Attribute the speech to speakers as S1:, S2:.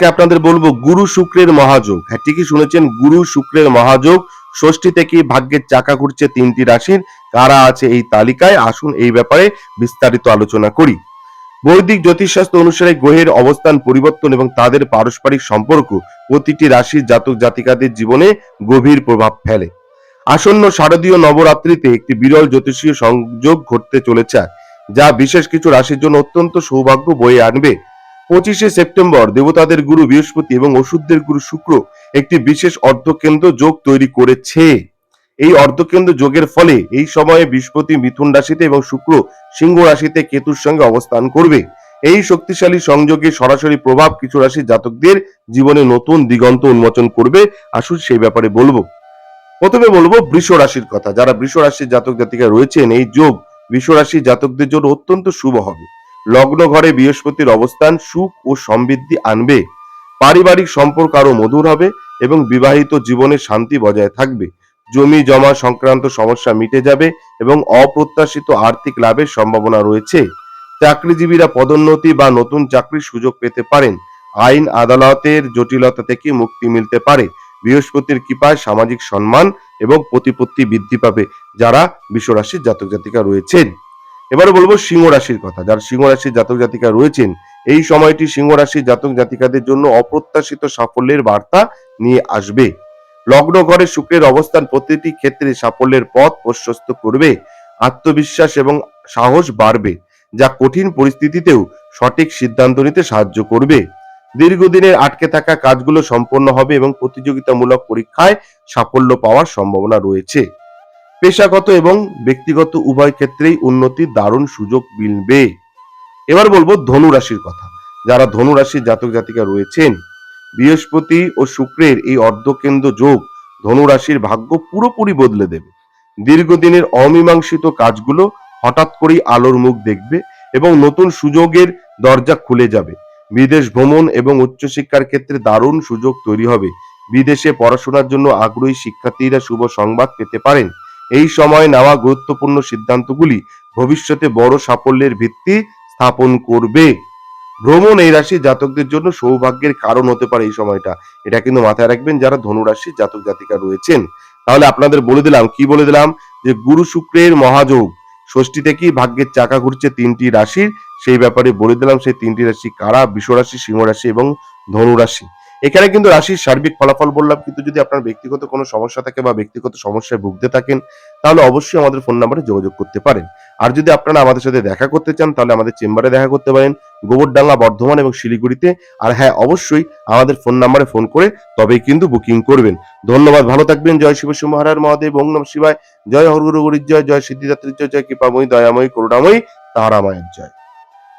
S1: আজকে আপনাদের বলব গুরু শুক্রের মহাযোগ। হ্যাঁ ঠিকই শুনেছেন, গুরু শুক্রের মহাযোগ। ষষ্ঠী থেকে ভাগ্যের চাকা ঘুরছে তিনটি রাশির? কারা আছে এই তালিকায়? আসুন এই ব্যাপারে বিস্তারিত আলোচনা করি। বৈদিক জ্যোতিষশাস্ত্র অনুসারে গ্রহের অবস্থান, পরিবর্তন এবং তাদের পারস্পরিক সম্পর্ক প্রতিটি রাশির জাতক জাতিকাদের জীবনে গভীর প্রভাব ফেলে। আসন্ন শারদীয় নবরাত্রিতে একটি বিরল জ্যোতিষীয় সংযোগ ঘটতে চলেছে, যা বিশেষ কিছু রাশির জন্য অত্যন্ত সৌভাগ্য বয়ে আনবে। পঁচিশে সেপ্টেম্বর দেবতাদের গুরু বৃহস্পতি এবং ওষুধদের গুরু শুক্র একটি বিশেষ অর্ধকেন্দ্র যোগ তৈরি করেছে। এই অর্ধকেন্দ্র যোগের ফলে এই সময়ে বৃহস্পতি মিথুন রাশিতে এবং শুক্র সিংহ রাশিতে কেতুর সঙ্গে অবস্থান করবে। এই শক্তিশালী সংযোগে সরাসরি প্রভাব কিছু রাশির জাতকদের জীবনে নতুন দিগন্ত উন্মোচন করবে। আসুন সেই ব্যাপারে বলব। প্রথমে বলব বৃষ রাশির কথা। যারা বৃষ রাশির জাতক জাতিকা রয়েছেন, এই যোগ বৃষ রাশির জাতকদের জন্য অত্যন্ত শুভ হবে। লগ্ন ঘরে বৃহস্পতির অবস্থান, সুখ ও সমৃদ্ধি আনবে। পারিবারিক সম্পর্ক আরও মধুর হবে এবং বিবাহিত জীবনে শান্তি বজায় থাকবে। জমি জমা সংক্রান্ত সমস্যা মিটে যাবে এবং অপ্রত্যাশিত আর্থিক লাভের সম্ভাবনা রয়েছে। চাকরিজীবীরা পদোন্নতি বা নতুন চাকরির সুযোগ পেতে পারেন। আইন আদালতের জটিলতা থেকে মুক্তি মিলতে পারে। বৃহস্পতির কৃপায় সামাজিক সম্মান এবং প্রতিপত্তি বৃদ্ধি পাবে, যারা বিশ্বরাশির জাতক জাতিকা রয়েছেন। এবারে বলব সিংহ রাশির কথা। যারা সিংহ রাশির জাতক জাতিকা রয়েছেন, এই সময়টি সিংহ রাশির জাতক জাতিকাদের জন্য অপ্রত্যাশিত সাফল্যের বার্তা নিয়ে আসবে। লগ্ন ঘরে শুক্রের অবস্থান প্রতিটি ক্ষেত্রে সাফল্যের পথ প্রশস্ত করবে, আত্মবিশ্বাস এবং সাহস বাড়বে, যা কঠিন পরিস্থিতিতেও সঠিক সিদ্ধান্ত নিতে সাহায্য করবে। দীর্ঘদিনের আটকে থাকা কাজগুলো সম্পন্ন হবে এবং প্রতিযোগিতামূলক পরীক্ষায় সাফল্য পাওয়ার সম্ভাবনা রয়েছে। পেশাগত এবং ব্যক্তিগত উভয় ক্ষেত্রেই উন্নতির দারুণ সুযোগ মিলবে। এবার বলব ধনু রাশির কথা। যারা ধনু রাশির জাতক জাতিকা রয়েছেন, বৃহস্পতি ও শুক্রের এই অর্ধকেন্দ্র যোগ ধনু রাশির ভাগ্য পুরোপুরি বদলে দেবে। দীর্ঘদিনের অমীমাংসিত কাজগুলো হঠাৎ করেই আলোর মুখ দেখবে এবং নতুন সুযোগের দরজা খুলে যাবে। বিদেশ ভ্রমণ এবং উচ্চশিক্ষার ক্ষেত্রে দারুণ সুযোগ তৈরি হবে। বিদেশে পড়াশোনার জন্য আগ্রহী শিক্ষার্থীরা শুভ সংবাদ পেতে পারেন। এই সময় নেওয়া গুরুত্বপূর্ণ সিদ্ধান্তগুলি ভবিষ্যতে বড় সাফল্যের ভিত্তি স্থাপন করবে। ভ্রমণ এই রাশির জাতকদের জন্য সৌভাগ্যের কারণ হতে পারে এই সময়টা। এটা কিন্তু মাথায় রাখবেন যারা ধনু রাশির জাতক জাতিকা রয়েছেন। তাহলে আপনাদের বলে দিলাম, কি বলে দিলাম? যে গুরু শুক্রের মহাযোগ। ষষ্ঠী থেকেই ভাগ্যের চাকা ঘুরছে তিনটি রাশির। সেই ব্যাপারে বলে দিলাম, সেই তিনটি রাশি কারা? বিশ্ব রাশি সিংহ রাশি এবং ধনু রাশি এখানে কিন্তু রাশির সার্বিক ফলাফল বললাম, কিন্তু যদি আপনার ব্যক্তিগত কোনো সমস্যা থাকে বা ব্যক্তিগত সমস্যায় ভুগতে থাকেন, তাহলে অবশ্যই আমাদের ফোন নাম্বারে যোগাযোগ করতে পারেন। আর যদি আপনারা আমাদের সাথে দেখা করতে চান, তাহলে আমাদের চেম্বারে দেখা করতে পারেন, গোবরডাঙ্গা, বর্ধমান এবং শিলিগুড়িতে। আর হ্যাঁ অবশ্যই আমাদের ফোন নাম্বারে ফোন করে তবেই কিন্তু বুকিং করবেন। ধন্যবাদ, ভালো থাকবেন, জয় শিব মহারাজ মহাদেব ওং নম শিবায়। জয় হরগুরু গরির জয় জয় সিদ্ধিদাত্রীর জয় জয় কৃপাময়ী, দয়াময়ী, করুণাময়ী, তারামায়ের জয়।